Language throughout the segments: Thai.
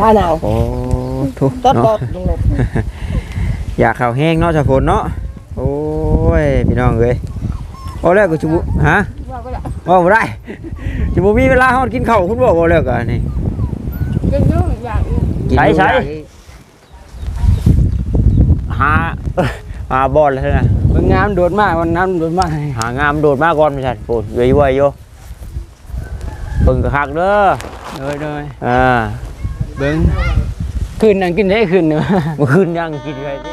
หน้าหนาวโอ้ทุกต้นบอเนาะ ดลงรถอยากข้าวแห้งเนาะชาวฝนเนาะ โอ้ย พี่น้องเอ้ยโอ้แล้วก็จุบุฮะว่าก็ได้ว่าบ่ได้จุบุมีเวลาเฮากินข้าวคุณบ่บ่แล้วก็นี่กินเยอะอย่างอื่นกินใช้อยู่ใช้ได้หา หาบอลเลยนะเบิ่งงามโดดมากวันน้ำโดดมากหางามโดดมาก่อนไม่ใช่ปูดอยู่ไว้อยู่เบิ่งกระคักเด้อโดยโดยอ่า เบิ่งคืนนั่งกินได้คืนเนาะเมื่อคืนยังกินไงดิ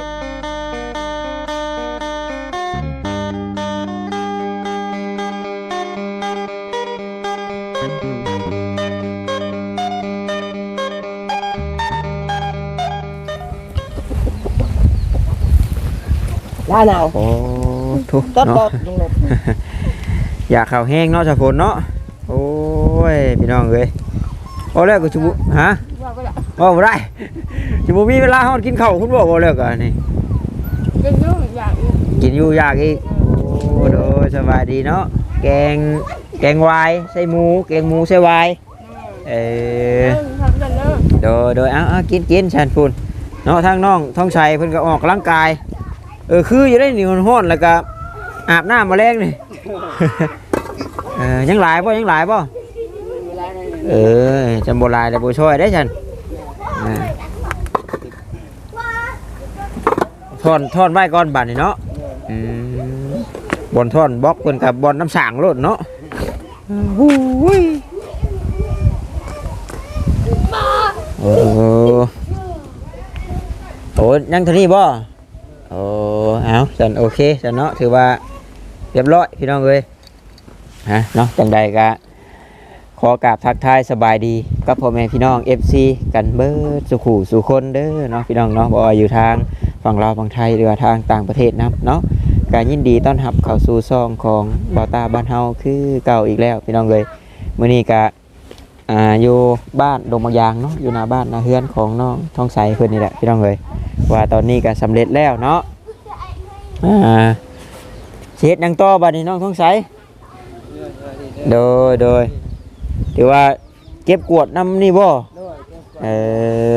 หน้าหนาวโอ้ทุกต้นบอเนาะดลงรถอยากข้าวแห้งเนาะชาวฝนเนาะโอ้ยพี่น้องเอ้ยโอ้แล้วก็จุบุฮะ ว่าก็ได้ว่าบ่ได้จุบุมีเวลาเฮากินข้าวคุณบ่บ่แล้วก็นี่กินเยอะอย่างอื่นกินอยู่ยากอีกโอ้โดยสบายดีเนาะแกงแกงวายใส่หมูแกงหมูใส่วายเอเอออทำกันเนอะโดยโดยเอาเอากินกินชันพูนเนาะทางน้องท้องชัยเพิ่นก็ออกกำลังกาย เออคืออยู่ได้หนิวห้อนๆแล้วก็อาบน้ำมาแรงนี่ เออยังหลายป่ะยังหลายป่ะเออจำโบหลายแต่โบช่วยได้ฉันอ่า ทอนทอนไว้ก่อนบัดนี่เนาะอืมบอลทอนบล็อกเพิ่นกับบอลน้ำสางโลดเนาะหูยโอ้โหยังเท่านี้บ่โอ้เอาจันโอเคจันเนาะถือว่าเรียบร้อยพี่น้องเอ้ยฮะเนาะจังใดก็ขอกราบทักทายสบายดีกับพ่อแม่พี่น้อง FC กันเบิดสุขูสุคนเด้อเนาะพี่น้องเนาะบ่ว่าอยู่ทาง ฝั่งลาวฝั่งไทยหรือว่าทางต่างประเทศนํเนาะการยินดีต้อนรับเข้าสู่ซองของบอตาบ้านเฮาคือเก่าอีกแล้วพี่น้องเอ้ยมื้อนี้ก็อ่าอยู่บ้านดงมะยางเนาะอยู่หน้าบ้านหน้าเฮือนของน้องท้องใสเพิ่นนี่แหละพี่น้องเอ้ยว่าตอนนี้ก็สำเร็จแล้วเนาะอ่าสิเฮ็ดหยังต่อบัดนี้น้องท้องใสโดยโดยถือว่าเก็บกวดน้ำนี่บ่เอ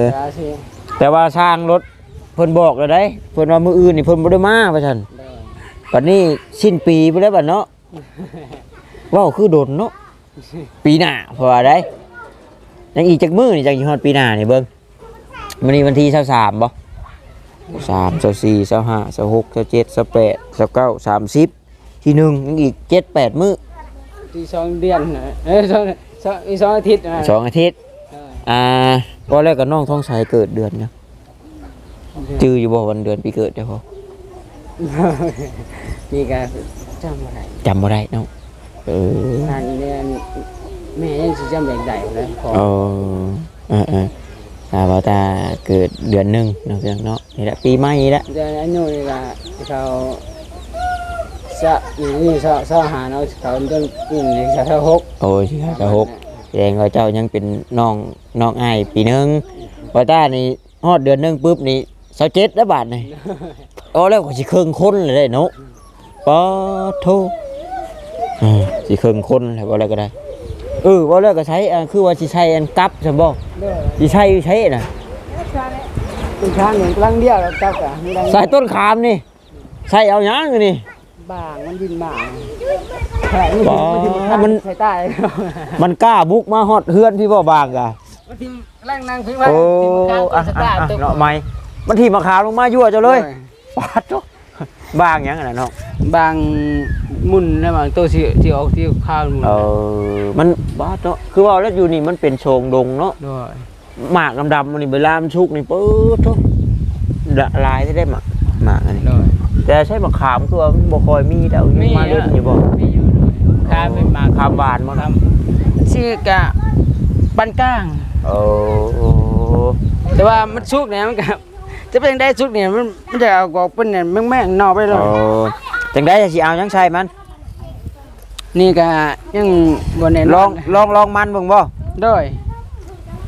อแต่ว่าสร้างรถ เพิ่นบอกแล้วได้เพิ่นว่ามื้ออื่นนี่เพิ่นบ่ได้มาว่าซั่นบัดนี้สิ้นปีไปแล้วบัดเนาะเว้าคือโดนเนาะปีหน้าเพราะว่าได้ยังอีกจักมื้อนี่จังสิฮอดปีหน้านี่เบิ่งมื้อนี้วันที่23บ่สามสสี่สห้าสหกสเจ็ดสแปดสเก้าสามสิบที่หนึ่งยังอีกเจ็ดแปดมื้อที่สองเดือนน่ะเอ้ยสองสองอีกสองอาทิตย์นะสองอาทิตย์เอออ่าก็แรกกับน้องท้องสายเกิดเดือนนะ จื้ออยู่บ่วันเดือนปีเกิดเจ้าพ่อมีการจำอะไรจำบ่ได้เนาะเออทางเนี่ยแม่ยังสิจำได้ได้เลยพอเออเออเอออ่าบ่ตาเกิดเดือนหนึ่งเนาะเพียงเนาะนี่แหละปีใหม่นี่แหละเดือนอันนู้นนี่ละเขาสะนี่นี่สะสะหาเนาะเขาเดือนนี่สะสะหกโอ้ยสิครับหกแสดงว่าเจ้ายังเป็นน้องน้องอ้ายปีหนึงบ่ตานี่ฮอดเดือนหนึงปุ๊บนี่ 27แล้วบาทนี่โอ้แล้วก็สิเครื่องคนเลยได้เนาะปอโทอืมสิเครื่องคนแล้วบ่แล้วก็ได้เออบ่แล้วก็ใช้อ่าคือว่าสิใช้อันกลับซั่นบ่เด้อสิใช้ใช้น่ะเป็นช้างหนึ่งกลางเดียวแล้วจับอะมีดังใส่ต้นขามนี่ใช้เอาหยังนี่บางมันบินบางใช่มันบ่มันมัมันนใส่ใต้มันกล้าบุกมาฮอดเฮือนพี่บ่บางกะมันทิมแรงนางพิงไว้โอ้ทิมข้างอะสอะตาร์อะตัวเนาะไม่ มันที่มาขาวลงมายั่วเจ้าเลยปาดโตบางหยังอะน่ะเนาะบางมุนนะบางตัวที่ที่ออกที่ข้าวมุนเออมันบาดเนาะคือว่าแล้วอยู่นี่มันเป็นโชงดงเนาะด้วยหมากดำๆมันนี่เวลามันชุกนี่ปื๊ดทุกละลายได้ได้หมากหมากอันนี้ด้วยแต่ใช้มะขามคือว่ามันบ่คอยมีแต่เอายังมาเล่นอยู่บ่มีอยู่ด้วยข้าเป็นหมากขามหวานบ่คครัรับบชื่อกะปันก้างโอ้แต่ว่ามันสุกเนี่ยมันกับ จะเป็นได้สุกเนี่ยมันมันจะเอากอกเป็นเนี่ยแม่งแม่งๆนอกไปเลยโอ้จังได้สิเอายังใช่มัน นี่ก็ยังบนเนี่ยลองลองลองมันเบิ่งบ่ ด้วย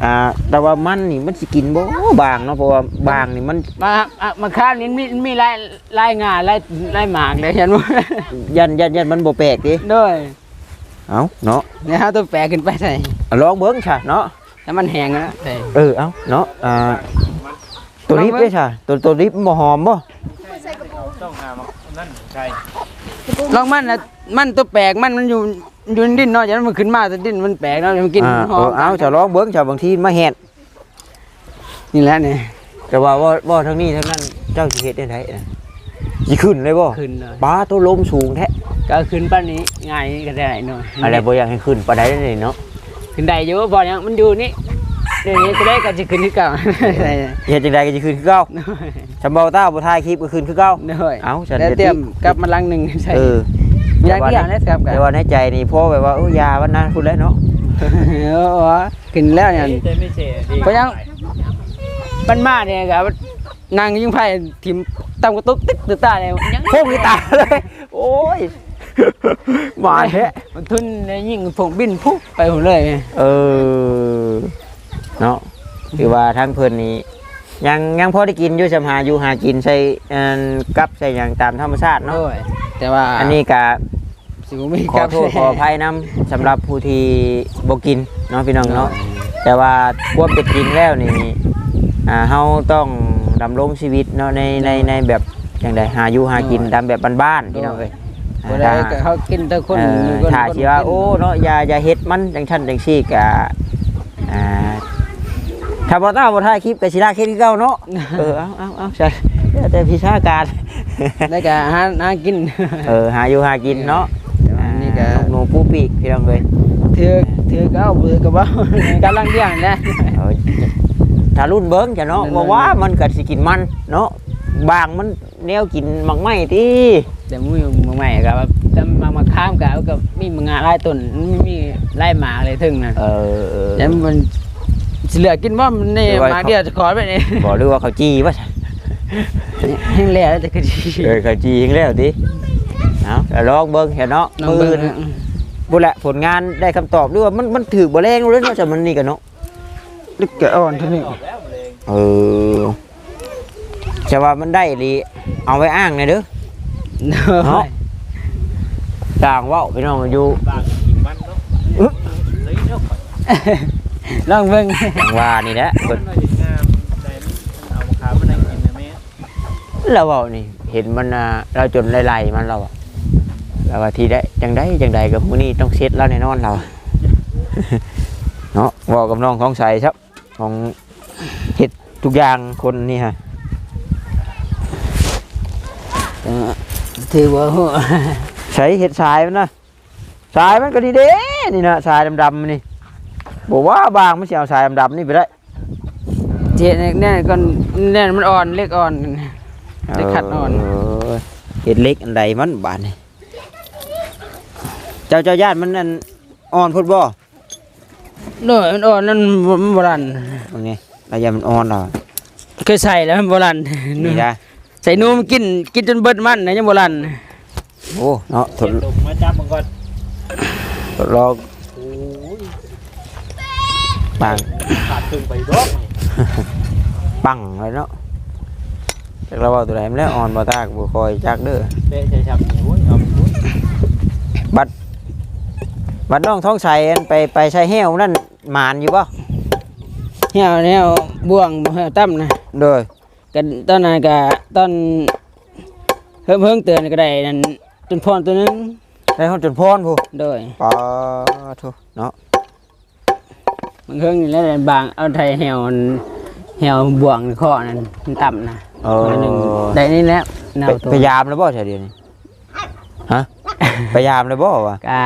อ่า แต่ว่ามันนี่มันสิกินบ่บางเนาะเพราะว่าบางนี่มันมาอะมาข้าวนี้มีมีลายลายงาลายลายหมากเลยเห็นไหมยันยันยันมันบ่แปลกดิด้วยเอาเนาะเนี่ยฮะตัวแปลขึ้นไปใส่ลองเบิ่งซะเนาะ แล้วมันแห้งแล้วใส่เออ เอาเนาะ อ่า ตัวนี้เด้ค่ะตัวตัวนี้บ่หอมบ่ต้องหามานั่นใช่ลองมันนะมันตัวแปลกมันมันอยู่อยู่ในดินเนาะอย่างนั้นมันขึ้นมาแต่ดินมันแปลกเนาะมันกินอ่าหอเอมอเอาจะลองเบิ่งจะบางทีมาแฮดนี่แหละนี่แต่ว่าว่าว่าทั้งนี้ทั้งนั้นเจ้าสิเฮ็ดได้ไดนะสิขึ้นเลยบ่ขึ้นเลยป้าตัวลมสูงแท้ก็ขึ้นป้านนี้ง่ายก็ได้เนาะอะไรบ่อยากให้ขึ้นปานใดเลยเนาะขึ้นได้อยู่บ่ยังมันอยู่นี่ เดี๋ยวนี้ก็ได้ก็จะขึ้นที่เก่าได้เฮ็ดจังไดก็สิขึ้นคือเก่าจำเบาต้าบ่ถ่ายคลิปก็ขึ้นคือเก่าด้วยเอ้าฉันแล้วจะเตรียมติกลับมาลังหนึ่งใช่เอออย่างเดียวนะครับกัแต่ว่าในใจนี่พ่อแบบว่าโอ้ยาวันนั้นพูดแล้วเนาะเออขึ้นแล้วเนี่ยแต่ไม่เช่ดีเพราะยังมันมาเนี่ยครับนางยิ่งไพ่ทิมตามกระตุกติ๊กตือตาเนี่ยยังพวกนี้ตายเลยโอ้ยหมาแท้มันทุนเนี่ยยิ่งผงบินพุกไปผมเลย เออ เนาะคือว่าทั้งเพิ่นนี่ยังยังพอได้กินอยู่สำหาอยู่หากินใส่อันกับใส่อย่างตามธรรมชาติเนาะด้วยแต่ว่าอันนี้ก็สิบ่มีขอโทษขออภัยนํสำหรับผู้ที่บ่กินเนาะพี่น้องเนาะ แต่ว่าความเป็นจริงแล้วนี่อ่าเฮาต้องดำรงชีวิตเนาะในในในแบบจังไดหาอยู่หากินตามแบบบ้านๆพี่น้องเอ้ยบ่ได้ก็เขากินแต่คนเออคนถ้าสิว่าโอ้เนาะอย่าอย่าเฮ็ดมันจังซั่นจังซี่ก็อ่า ถ้าบ่ต้าบ่ถ่ายคลิปก็สิลากเฮ็ดคือเก่าเนาะ เออเอาเอาเอาใช่แล้วแต่พิชาการ ได้ก็หาหากิน เออหาอยู่หากินเนาะแต่ว่านี่ก็ อ่าหนูปูปีกพี่น้องเอ้ยถือถือก็เอาถือก็บ่กำลังเลี้ยงนะ เออถ้ารุ่นเบิ่งจ้ะเนาะนั่นๆ ว่าว่ามันก็สิกินมันเนาะบางมันแนวกินมักไหม้ติแต่มุ้ยมาใหม่ก็แบบจะมามาข้ามกับกับมีมังงะไล่ต้นไม่มีไล่หมาเลยถึงนะเออเออ แล้วมัน สิเหลือกินว่ามันนี่เดี๋ยวไว้หมาเดียวจะขอไปนี่บ่รู้ว่าเขาจี้ว่าแห้งแล้วแต่ก็ดีเออเขาจี้จังแล้วติเอาแล้วลองเบิ่งเห็นเนาะน้องมืเบิ้องบุแหละผลงานได้คำตอบด้วยว่ามันมันถือบ่แรงเลยเนาะจากมันนี่กันเนาะลึกแกอ่อนเท่านี้เออจะว่ามันได้ดีเอาไว้อ้างหน่อยเด้อเนาเนาะะต่างเว่าพี่น้องอยู่ บางกินมันเนาะเลยเนาะลองเบิ้งต่างว่านี่แหละมันมาเห็นงามแต่เอามาขายมันได้กินนะแม่เราเว้านี่ เห็นมันอะเราจนไล่ๆมันเราอะเราว่าทีได้จังได้จังใดกับมื้อนี้ต้องเซ็ตแล้วแน่นอนเรา เนาะเว้ากับน้องของใสครับของเฮ็ดทุกอย่างคนนี่ฮะถือว่าหัวใช้เห็ดทรายมันนะทรายมันก็ดีเด้นี่นะทรายดำๆนี่ บอกว่าบางไม่ใช่เอาทรายดำๆนี่ไปได้เจ็ดเนี่ยก่อนเนี่ยมันอ่อนเล็กอ่อนเล็กขัดอ่อนเเห็ดเล็กอันใดมันบานนี่เจ้าเจ้าญาติมันอันอ่อนพุดบ่โน่ยมันอ่อนนั่นมันโบราณตรงนี้ระยะมันอ่อนเหรอเคยใส่แล้วมันโบราณนี่นะใส่นูมนกินกินจนเบิดมันนะยังโบราณโอ้เนาะทเห็ดนดุมาจับมันก่อนทดลองโอ้ย ปังขาดครึ่งไปดอกปังเลยเนาะจากเราเอาตัวไหนมันแล้วอ่อนบ่ตากบ่คอยจักเด้อเตะใช้ชับนี่โอ้ยเอาโอ้ยบัดน้องท้องใสอันไปไปใช้แห้วนั่นหมานอยู่บ่เหี่ยวแนวบ่วงบ่เหี่ยวตั้มนะโดยกันตอนนั้นก็ตอนเพิ่มเพิ่งเตือนก็ได้นั่นจนพรตัวนึงได้คนจนพรผู้โดยปาทุเนาะ มันเพิ่งนี่แล้วบางเอาไทยแหวมันแหวบ่วงข้อนั้นมันต่ำนะเออตัวหนึ่งได้นี่แหล้วแนวไปตัวพยายามแล้วบ่ใช่เดี๋ยวนี้ฮะ พยายามเลยบ่วะกะ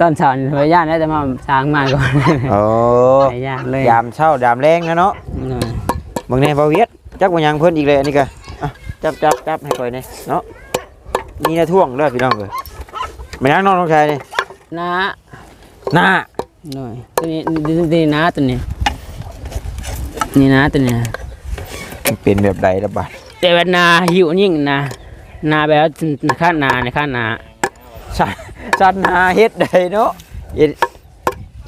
ตอนสอนพยานแล้วจะมาสร้างมาก่อนโอ้พยานเลยยามเช้ายามแรงนะเนาะโดยบางแน่บ่เวียดจักบ่ยังเพิ่นอีกเลยอันนี้ก็อะจับจับจับให้ก่อยนี่เนาะนี่นะท่วงเด้อพี่น้องเอ้ยมายังน้องน้องชายนี่นะหน้า โดยตัวนี้ตัวนี้นะตัวนี้นี่นะตัวนี้มันเป็นแบบใดละบาดแต่ว่านาหิวยิ่งนะนาแบบว่าข้านาในข้านาสันสันหาเฮ็ดได้เนาะเฮ็ด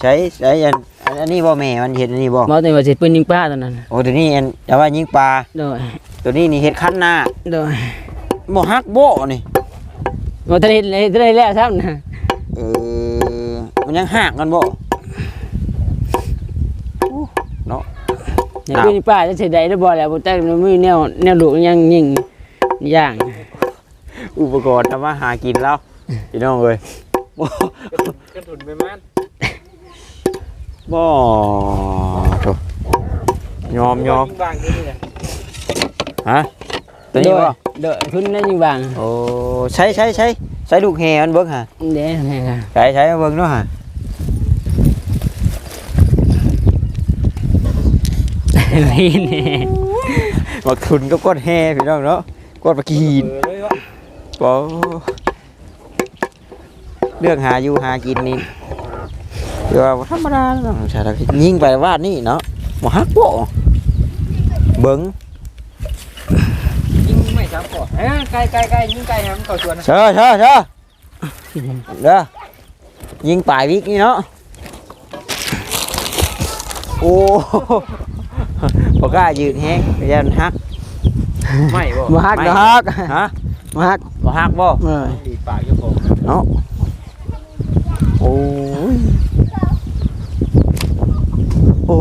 ใช้ใช้อันอันนี้บ่แม่มันเฮ็ดอันนี้บ่บอกตัวว่าสิปืนยิงป้าตัวนั้นโอ้ตัวนี้อันแต่ว่ายิงปลาโดยตัวนี้นี่เฮ็ดคันหน้าโดยบ่ฮักบ่นี่บอกตัวนี้เลยตัวนี้แล้วครับนะเออมันยังหักกันบ่ อย่าเป็นป้าจะเสียดายได้บ่แล้วบ่แต่มันมีแนวแนวลูกยังยิงย่าง อุปกรณ์ทำมาหากินแล้วพี่น้องเอ้ยบ่กระถุนไปมันบ่โถยอมยอมบางที่นี่แหละฮะตัวนี้บ่เด้อทุนนั่นยิงบางโอ้ใช้ใช้ใช้ใช้ลูกแฮมันเบิ่งฮะเด้แม่ค่ะใช้ใช้เบิ่งเนาะฮะ นี่นี่บักทุนก็กดแฮพี่น้องเนาะกดปลากีนเออเลยวะบ่เรื่องหาอยู่หากินนี่เดี๋ยวาธรรมดาเนาะใช่แล้วยิงไปวาดนี่เนาะบ่ฮักบ่เบิ่งยิงไม่ซ้ำก่อนเอ้ยไกลไกลไกลยิงไกลครับต่อชวนนะเชอเชอเชอเด้อยิงปลายวิกนี่เนาะโอ้ บ่กล้ายืนแฮงยันฮักไม่บ่บ่ฮักไม่ดอกฮักฮะบ่ฮักบ่ฮักบ่เออดีปากเจ้าของเนาะโอ้ยโอ้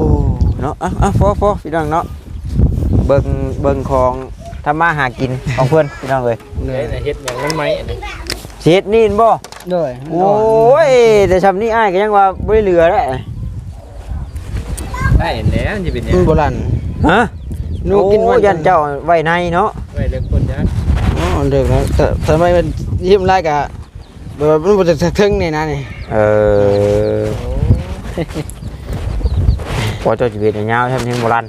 เนาะอะอะฟอฟอพี่น้องเนาะเบิ่งเบิ่งของทำมาหากินของเพื่อนพี่น้องเลยเฮ้ยแต่เฮ็ดอย่างนั้นไหมอันนี้เช็ดนี่บ่ด้วยโอ้ยแต่ชำนี้อ้ายก็ยังว่าบ่ได้เหลือแล้ว ได้แล้วจะเป็นมันเนี่ยโบราณฮะหนูกินโอ้วันยันเจ้าไว้ในเนาะไว้เรื่องคนนะอ๋อเด็กแล้วแต่ทำไมมันยิ้มไล่กะแบบว่ามันบ่จะถึงนี่นะนี่เออพอเจ้าชีวิตยาวๆทำยังโบราณ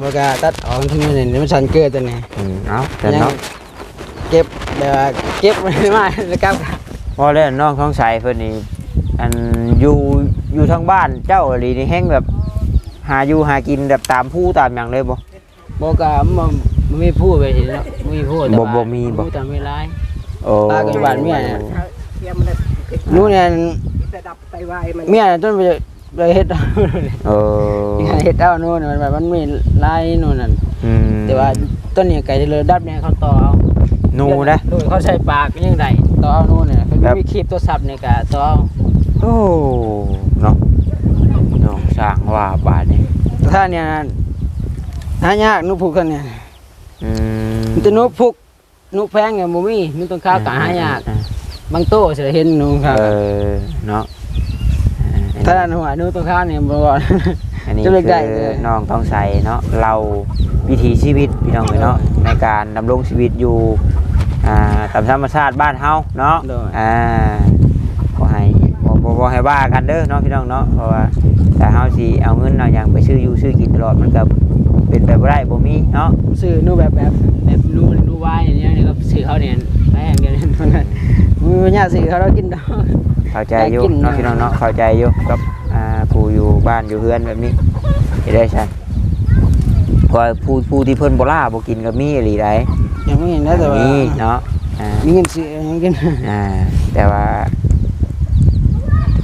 บ่กะตัดออกทั้งนี้นี่มันสั่นเกิดตัวนี้อืมเอาแต่ยังเนาะเก็บแบบว่าเก็บไว้ไม่แล้วครับพอแล้วน้องท้องใสเพิ่นนี่อันอยู่อยู่ทางบ้านเจ้าอหลีนี่แห้งแบบ หาอยู่หากินแบบตามผู้ตามอย่างเลยบ่ บอกกะมันมันไม่พูดไปทีเนาะไม่พูดแต่บ่ว่าบ่มีบ่ พูดแต่ไม่ร้าย โอ้ตากับบ้านเมียเนี่ยนู้นเนี่ยเมียต้นไปไปเฮ็ดเอาเออเฮ็ดเอานู่นน่ะมันแบบมันมีลายนู่นนั่นอืมแต่ว่าต้นนี้ไก่เลยดับเนี่ยเขาต่อเอาหนูนะ โดยเขาใช้ปากยังไงต่อเอานู่นเนี่ยเขาแบบมีคลิปโทรศัพท์เนี่ยก็ต่อเอาโอ้เนาะน้อง สร้างว่าบาดนี่ถ้าเนี่ยหายากนุผูกกันเนี่ยอืมมันจะนุผูกนุแพงเนี่ยบ่มีมันต้องข้าวกะหายากบางโต้สิได้เห็นนุครับเออเนาะถ้าด้านหัวนุต้องข้าวเนี่ยบ่ก่อนอันนี้จะเลือกได้คือเลยน้องท้องใสเนาะเราวิถีชีวิตพี่น้องเลยเนาะในการดำรงชีวิตอยู่อ่าตามธรรมชาติบ้านเฮาเนาะโดยอ่าบ่ให้บ่บ่บ่ให้ ว่ากันเด้อเนาะพี่น้องเนาะเพราะว่าแต่เฮาสิเอาเงินเอาหยังไปซื้ออยู่ซื้อกินตลอดมันก็เป็นไปบ่ได้บ่มีเนาะซื้อนูแบบแบบแบบนูนูวายเนี่ยนี่ก็ซื้อเขาเนี่ยแพงเดียวนี่มันก็มือเนี่ยซื้อเขาเรากินดอกเข้าใจอยู่ได้กินเนาะนะพี่น้องเนาะเข้าใจอยู่กับอ่าผู้อยู่บ้านอยู่เฮือนแบบนี้เฮ็ดได้ซั่นเพราะว่าผู้ผู้ที่เพิ่นบ่ล่าบ่กินก็มีอีหลีได้ยังไม่เห็นนะแต่ว่ามีเนาะอ่ามีเงินซื้อยังกินอ่าแต่ว่า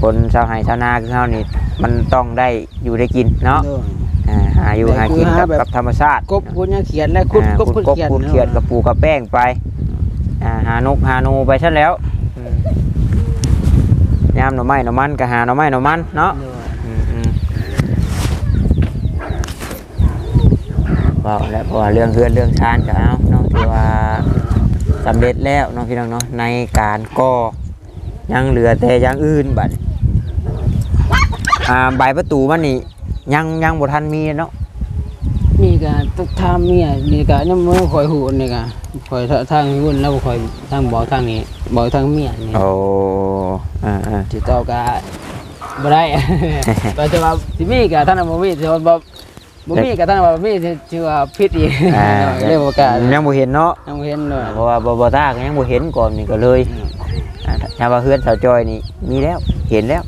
คนชาวไร่ชาวนาคือเฮานี่มันต้องได้อยู่ได้กินเนาะโดยอ่าหาอยู่แต่หากินคือหากับแบบกับธรรมชาติกบคุณยังเขียนและคุดอ่ากบคุดกบเขียนคูดเขียดกับปูกับแป้งไปอ่าหานกหาหนูไปซะแล้วอืมยามหน่อไม้หน่อมันก็หาหน่อไม้หน่อมันเนาะโดยอืมอืมว่าแล้วเพราะว่าเรื่องเฮือนเรื่องชานก็เอาเนาะถือว่าสำเร็จแล้วเนาะพี่น้องเนาะในการก่อยังเหลือแต่อย่างอื่นบัด อ่าใบประตูมันนี่ยังยังบ่ทันมีเนาะมีก็ต้องทำเมียนี่ก็ยังไม่คอยหูนี่ก็คอยทางวุ่นแล้วคอยทางบอกทางนี้บอกทางเมียนี่โอ้อ่าอ่าติดต่อก็บ่ได้แต่จะว่าสิมีก็ท่านบ่มีสิว่าบ่บ่มีก็ท่านว่าบ่มีสิชื่อว่าผิดอีกอ่าเรียกว่าการยังบ่เห็นเนาะยังบ่เห็นเลยเพราะว่าบ่บ่ตาก็ยังบ่เห็นก่อนนี่ก็เลยอ่าถ้าว่าเฮือนสาวจอยนี่มีแล้วเห็นแล้ว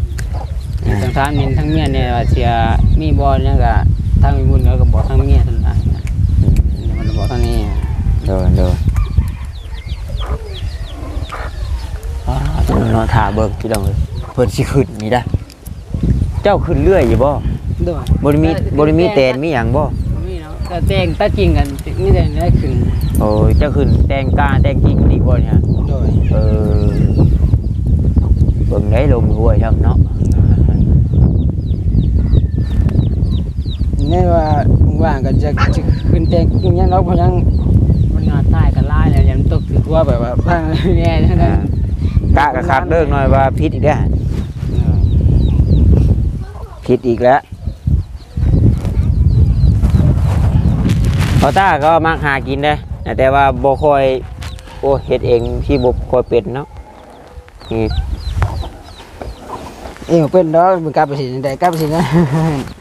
ทางทางมินทางเมียเนี่ยว่าเสียมีบ่เนี่ยก็ทางมีบุญก็บอกทางเมียเท่านั้นนะอืมมันบอกทางนี้เดินเดินอ่าตัวเนาะถ่าเบิ่งพี่น้องเอ้ยเพิ่นสิขึ้นนี่ได้เจ้าขึ้นเรื่อยอยู่บ่ด้วยบ่ได้มีบ่ได้มีแตนมีหยังบ่บ่มีเนาะก็แจ้งตัดจริงกันนี่ได้ได้ขึ้นโอ้ยเจ้าขึ้นแตงกาแตงกิ่งมันอีกบ่เนี่ยด้วยเออเบิ่งได้ลมห้วยครับเนาะ นี่ว่าว่างก็จะจะขึ้นแต่งยังเราพยังมันงานใต้กันไล่แล้วยังตกถือว่าแบบว่าพังแย่ทั้งนั้นกะกะคักเลิกหน่อยว่าพิษอีกแล้วพิษอีกแล้วพอต้าก็มักหากินได้แต่ว่าบ่คอยโอ้เฮ็ดเองที่บ่คอยเป็นเนาะนี่ เองเป็นดอกมันกลับไปสิแต่กลับไปสินะ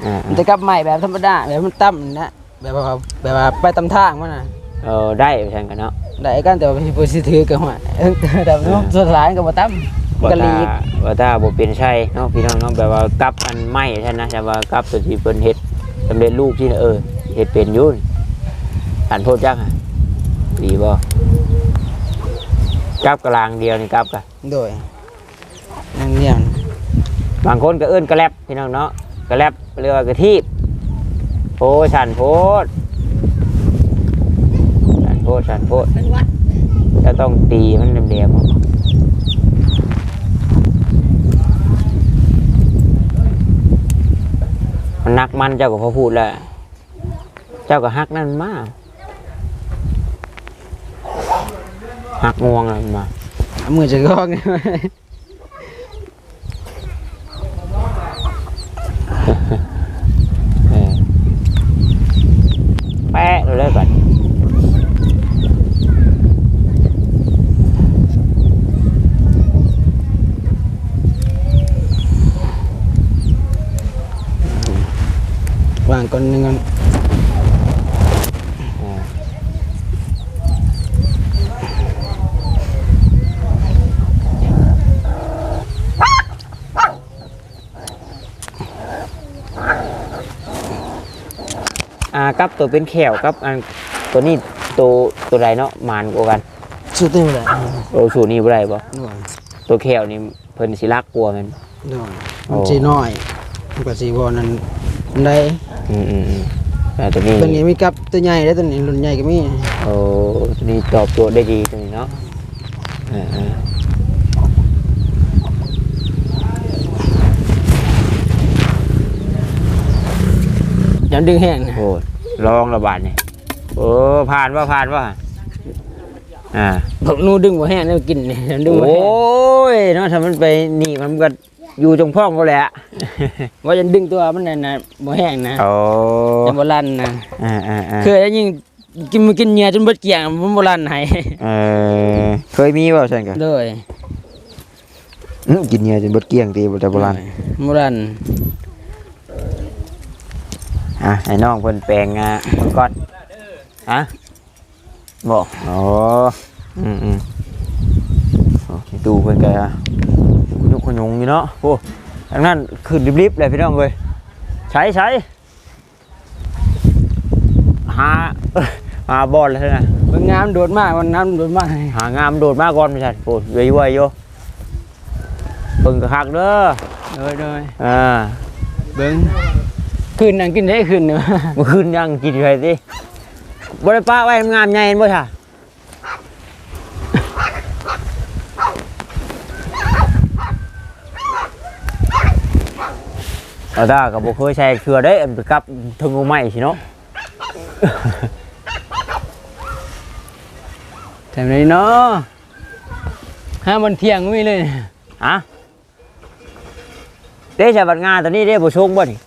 อ่ามันจะกลับใหม่แบบธรรมดาแบบมันต่ำนะแบบว่าแบบว่าไปตามทางมันน่ะๆเออได้ไปทางกันเนาะได้กันแต่ว่าพี่สิถือกันว่าเออแต่ว่าสุดท้ายก็บ่ต่ำว่าก็ลีถ้ากว่าถ้าบ่เป็นใช่เนาะพี่น้องเนาะแบบว่ากับอันไม่ใช่นะแต่ว่ากับตัวที่เพิ่นเฮ็ดสำเร็จรูปที่เออเฮ็ดเป็นอยู่นี่อันโพดจักอะดีบ่กับกลางเดียวนี่กับกะโดยนั่งเรียน บางคนก็เอิ้นกระแลบพี่น้องเนาะกระแลบเรียกระทีบโพชันโพดชันโพดชันโพดจะต้องตีมันเดียมๆมันนักมันเจ้าก็พอพูดแล้วเจ้าก็ฮักนั่นมากฮักงวงอะไรมามือจะกอก เออแปะเลยก่อน วางก่อนหนึงก่อน อ่าอ่ากั บตัวเป็นแขวกับอันตัวนี้ตัวตัวใดเนาะหมานกว่ากันสุดที่บ่ได้โอ้สูนี่บ่ได้บ่โดยตัวแขวนี่เพิ่นสิรักกลัวามันโดยมันสิน้อยมันก็สิบ่นั่นได้อืมอืมอืมแต่ตัวนี้ตัวนี้มีกับตัวใหญ่แล้วตัวนี้รุ่นใหญ่ก็มีโอ้ตัวนี้ตอบโจทย์ได้ดีตัวนี้เนาะอ่าอ่ายันดึงแห้งนะ โอ้ ลองระบาดนี่โอ้ผ่านว่าผ่านว่าอ่าพวกหนูดึงบ่แห้งแล้วกินนี่ยันดึงบ่โอ้แห้งยเนาะถ้ามันไปนี่มันก็อยู่ตรงพ่องก็แหละว่ายันดึงตัวมันน่ะนะบ่แห้งนะโอ้จะบ่ลั่นนะอ่าอ่าอ่าเคยได้ยิงกินมือกินเหงื่อจนเบิดเกลี่ยงมันบ่ลั่นให้เออเคยมีเปล่าใช่กันโดยกินเนื้อจนเบดเกลี้ยงตีบแต่โบราณบ่ลั่น อะให้น้องเพิ่นแปลงอะเพิ่นก่อนฮะบอกอ๋ออืมอืมโอ้ยดูเพิ่นก็คุณยุกคุณยงอยู่เนาะโอ้ทางนั้นขึ้นริบๆเลยพี่น้องเว้ยใช้ใช้หาหาบอลเลยนะเบิ่งงามโดดมากวันน้ำโดดมากหางามโดดมาก่อนไม่ใช่โอ้ยเว้ยเว้ยโยเบิ่งกระคักเด้อโดยโดยอ่าเบิ่ง คืนนั่งกินได้คืนเนาะเมื่อคืนยังกินอยู่ไสสิบริป้าไว้มันงามใหญ่เห็นบ่ค่ะเอาได้กับบ่เคยใช้เครือได้อันไปกับถึงเอาไม้สิเนาะแถมนี้เนาะห้ามันเที่ยงก็มีเลยฮะเด้ใช้บัตรงานตัวนี้เด้บ่ชงบ่นี่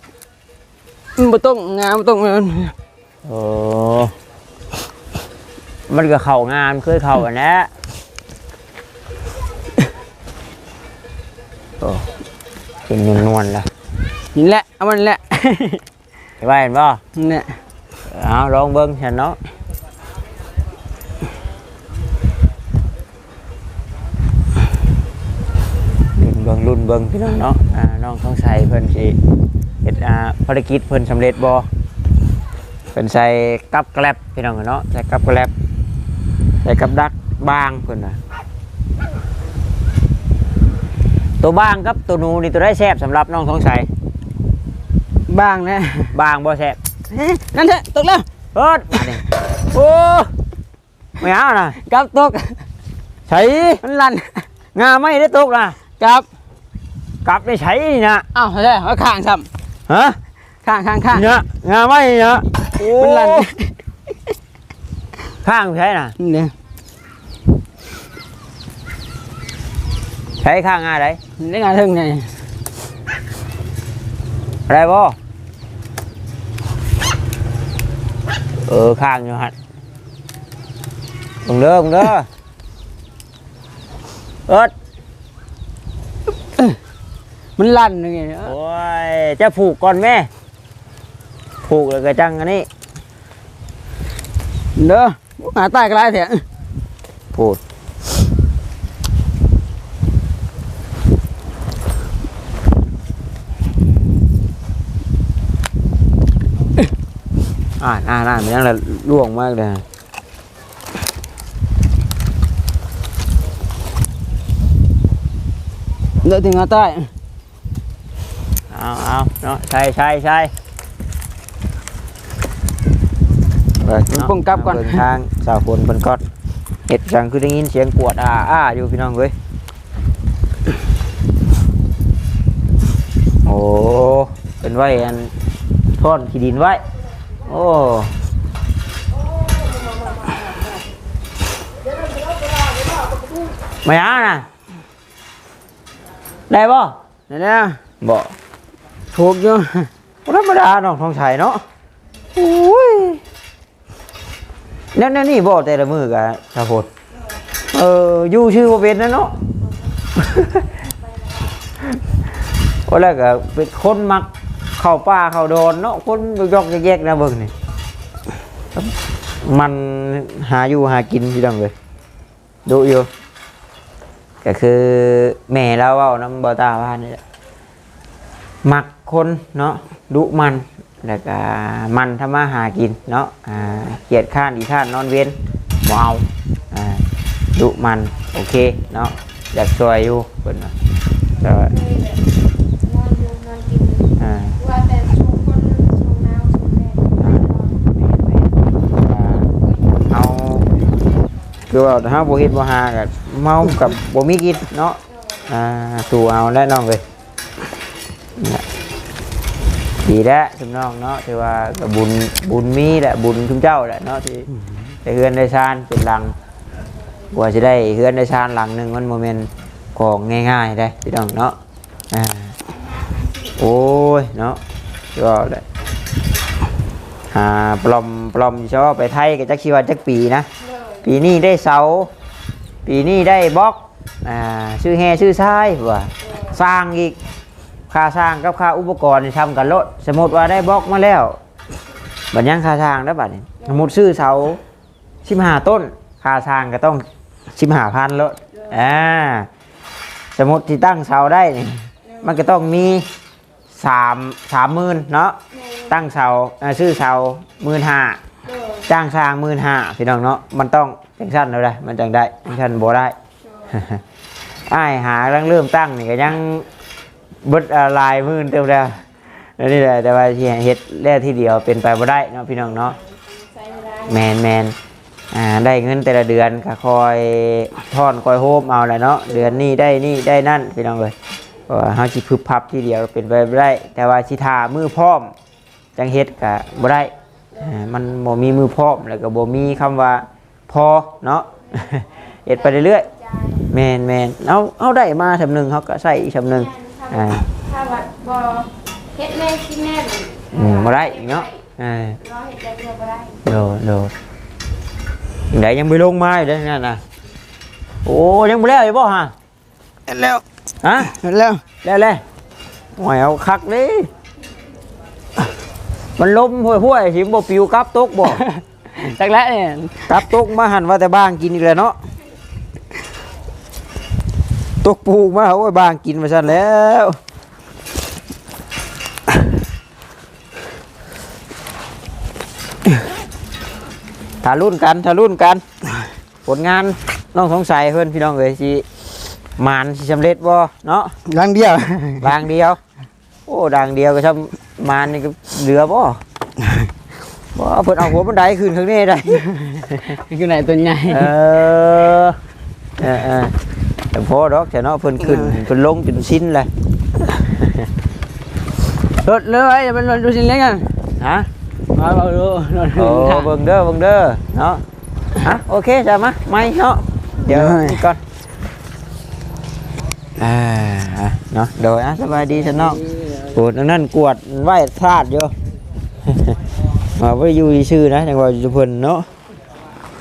มัน บ่ต้องงามบ่ต้องมันโอ้มันก็เข้างานเคยเข้าอันนี้โอ้เป็นนวลๆแล้วนี่แหละเอามันแหละเห็นว่าเห็นป่ะนี่แหละเอาลองเบิ้งเห็นเนาะรุ่นเบิ้งรุ่นเบิ้งพี่น้องเนาะอ่าน้องต้องใส่เพิ่นสิเฮ็ดอ่าภารกิจเพิ่นสำเร็จบ่เพิ่นใส่กับแกลบพี่น้องเนาะใส่กับแกลบใส่กับดักบางเพิ่นน่ะตัวบางกับตัวหนูนี่ตัวได้แซ่บสำหรับน้องท้องใสบ้างนะบางบ่แซ่บเฮ้ยนั่นแหละตกแล้วเอิดมาดิโอ้ไม่เอานะกลับตกใช้มันลั่นงาไม่ได้ตกนะกลับ กลับได้ใช้นี่นะอ้าวใช่เอาข้างซ้ ฮะำข้างข้างข้างเนี่ยงาไม่เนี่ยมันลั่นข้างใช่น่ะเนี่ยใช้ข้างอะไรได้งานถึงไงอะไรบ่เออข้างอยู่หัดมึงเด้อมึงเด้อเอิด มันลั่นยังไงโอ้ยจะผูกก่อนแม่ผูกแล้วก็จังอันนี้เด้อหาใต้ก็ได้เถอะพูดอ่านอ่านอ่านมันยังละล่วงมากเลยเด้อถึงหาใต้ เอาเอาเนาะใช่ใช่ใช่เปิดเนาะป้องกับก่อนเบิ่งทางสาวคนเป็นก้อนเห็ดจังคือได้ยินเสียงกวดอ่าอ่าอยู่พี่น้องเว้ยโอ้เป็นไว้อันท่อนขี้ดินไว้ โอ้ไม่เอานะได้บ่ นี่นะบ่ ถูกอยู่ธรรมดาน้องทองชัยเนาะโอ้ยนั่นนั่นนี่บ่แต่ละมือกะชาวโพดเอออยู่ชื่อบ่าเป็นนะเนาะว่าแล้วก็เป็นคนมักเข้าป่าเข้าโดนเนาะคนยอกแยกนะเบิ่งนี่มันหาอยู่หากินพี่น้องเลยดูอยู่ก็คือแม่เราเว้าน้ำบ่ตาว่านี่แหละมัก คนเนาะดุมันแล้วก็มันทำมาหากินเนาะเกียดข้านอีข้านนอนเว้นบ่เอาอ่าดุมันโอเคเนาะอยากช่วยอยู่เพิ่นว่าแต่ว่าเลยเอาคือว่าถ้าบ่เฮ็ดบ่หาก็เมากับบ่มีกินเนาะอ่าสู่เอาได้น้องเลย ดีแล้วทุกน้องเนาะถือว่าก็บุญบุญมีแหละบุญทุกเจ้าแหละเนาะที่ได้เฮือนได้ชานเป็นหลังกว่าจะได้เฮือนได้ชานหลังหนึงมันโมเมนต์ของง่ายๆได้พี่น้องเนาะอ่าโอ้ยเนาะก็ได้หาปลอมปลอมชอบไปไทยกับจักชีวันจักปีนะปีนี้ได้เสา ปีนี้ได้บล็อกอ่าชื่อแฮชื่อชายว่าสร้างอีก ค่าสร้างกับค่าอุปกรณ์นี่ทำกันรถสมมติว่าได้บล็อกมาแล้วบัดยังค่าสร้างแล้วบัดนี้สมมติซื้อเสาสิบห้าต้นค่าสร้างก็ต้องสิบห้าพันรถอ่าสมมติที่ตั้งเสาได้นี่มันก็ต้องมีสามสามหมื่นเนาะตั้งเสาซื้อเสาหมื่นห้าจ้างสร้างหมื่นห้าพี่น้องเนาะมันต้องจังสั้นเลยได้มันจังได้จังสั้นบ่ได้อ้ายหาเริ่มเริ่มตั้งนี่ก็ยัง บดอะลายหมื่นเต็มแล้วแล้วนี่แหละแต่ว่าที่เฮ็ดแรกที่เดียวเป็นไปบ่ได้เนาะพี่น้องเนาะใส่เวลาแมนแมนอ่าได้เงินแต่ละเดือนก็คอยทอนคอยโฮมเอาแหละเนาะเดือนนี้ได้นี่ได้นั่นพี่น้องเลยเพราะว่าเฮาสิพึบพับทีเดียวเป็นไปบ่ได้ แต่ว่าสิทามือพร้อม จังเฮ็ดก็บ่ได้อ่ามันบ่มีมือพร้อมแล้วก็บ่มีคำว่าพอเนาะเฮ็ดไปเรื่อยจ่ายๆแม่นแม่นเอาเอาได้มาชำหนึงเฮาก็ใส่อีกชำหนึง อ่าถ้าวัดบ่เฮ็ดแม่กินแน่อืมบ่ได้อีกเนาะอ่ารอเฮ็ดได้เดียวบ่ได้โดโดไหนยังไม่ลงมาอยู่เด้อนั่นน่ะโอ้ยังบ่แล้วอยู่บ่ฮะเห็นแล้วฮะเห็นแล้วแล้วเลยโอ้ยเอาคักดิมันล้มห้วยๆสิบ่ปิวกลับตกบ่จากแล้วเนี่ยกลับตกมาหันว่าแต่บ้างกินอีกแล้วเนาะ ตกปูกมาโอ้ยบ้างกินมาสั่นแล้วถ้ารุ่นกันถ้ารุ่นกัน ผลงานน้องสงสัยเพื่อนพี่น้องเอ้ยสิมานสิสำเร็จบ่เนาะรังเดียวดางเดียว โอ้ดางเดียวก็ทำมานนี่ก็เหลือบ่บ่เพิ่นเอาหัวบันไดขึ้นข้างนี้ได้คือไหนตัวใหญ่เออเออเออ แต่พอดอกแต่เนาะเพิ่นขึ้นเพิ่นลงจนสิ้นเลยรถเลยอย่าเป็นรถดูสิเล็กกันฮะมาเอาดูนอนโอ้ทางเบิ่งเด้อเบิ่งเด้อเนาะอะโอเคจ้ะมาไม่เนาะเดี๋ยวได้นี่ก่อนอ่าอะเนาะโดยอะสบายดีฉันเนาะปวดอันนั่นกวดไหวพลาดอยู่มาไ่อยู่ชื่อๆนะจังหวะจุเพิ่นเนาะ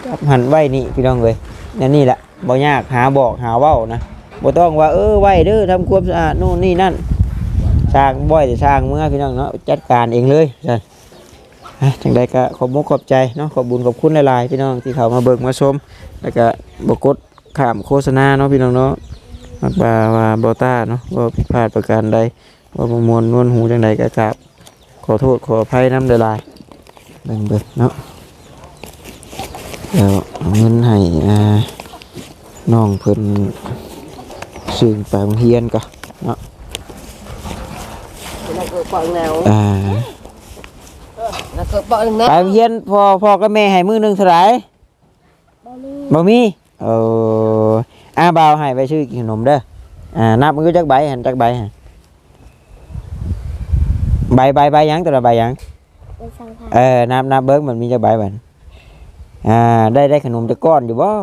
จับหันไหวนี่พี่น้องเลยนั่นนี่แหละ บ่ยากหาบอกหาเว้านะบ่ต้องว่าเออไหวเด้อทำความสะอาดโน่นนี่นั่นสร้างบ่อยแต่สร้างเมื่อพี่น้องเนาะจัดการเองเลยจันจังใดก็ขอบมุกขอบใจเนาะขอบบุญขอบคุณหลายๆพี่น้องที่เขามาเบิกมาชม แล้วก็บกดขามโฆษณาเนาะพี่น้องเนาะมักบาว่าบอต้าเนาะว่าผิดพลาดประการใดว่าประมวลนวลหูจังใดก็กราบขอโทษขออภัยน้ำหลายๆเบิ่งเบิ่งเนาะเดี๋ยวเงินให้อ่า น้องเพิ่นซึ่งไปโรงเรียนก่อนเนาะ nó cứ bỏ nào อ่าไป nát โรงเรียนพ่อพ่อกับแม่ให้มือหนึงเท่าไหร่บ่มีเอออาบ่าวให้ไปซื้อกินขนมเด้ออ่านับมือจักใบหันจักใบหันใบใบใบหยังตัวละใบหยังเออนับนับเบิ้งมันมีจักใบบันอ่าได้ได้ขนมจักก้อนอยู่บ่เอ้อ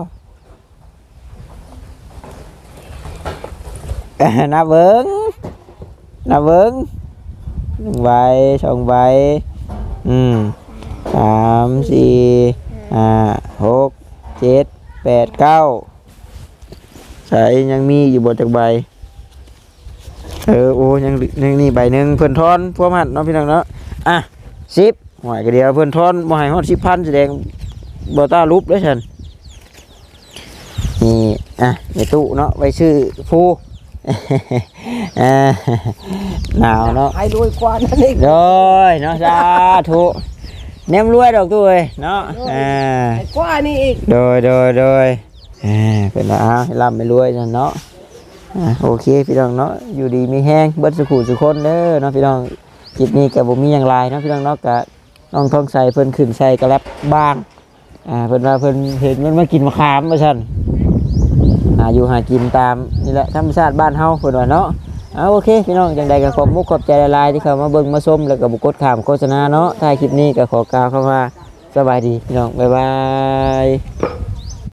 นับเบิ้งนับเบิ้งหนึ่งใบสองใบอืมสามสี่ห้าหกเจ็ดแปดเก้าใส่ยังมีอยู่บนจากใบเออโอ้ยังยังนี่ใบหนึ่งเพื่อนทอนพวกมันเนาะพี่น้องเนาะอะสิบหวยกระเดียวเพื่อนทอนบ่ให้ฮอดสิบพันแสดงบอต้ารูปด้วยฉันนี่อะในตู้เนาะไว้ชื่อผู้อ่า หนาวเนาะ hai đuôi qua nó đi โดยเนาะสาธุเนมรวยดอกตู้เอ้ยเนาะอ่า Hai qua đi โดยโดยโดยอ่าเป็นว่าเอาให้ร่ำให้รวยนะเนาะอ่าโอเคพี่น้องเนาะอยู่ดีมีแห้งเบิดสุขุสุคนเด้อเนาะพี่น้องคลิปนี้กับบ่มีอย่างไรเนาะพี่น้องเนาะกะน้องทองใส่เพิ่นขึ้นใส่กระแลบบางอ่าเพิ่นว่าเพิ่นเห็นมันมากินมะขามว่าซั่น อ่าอยู่หากินตามนี่แหละธรรมชาติบ้านเฮาเพิ่นว่าเนาะเอาโอเคพี่น้องจังใดก็ขอบมุกขอบใจหลายๆที่เข้ามาเบิ่งมาชมแล้วก็บ่กดข้ามโฆษณาเนาะถ้าคลิปนี้ก็ขอกล่าวคำว่าสบายดีพี่น้องบ๊ายบาย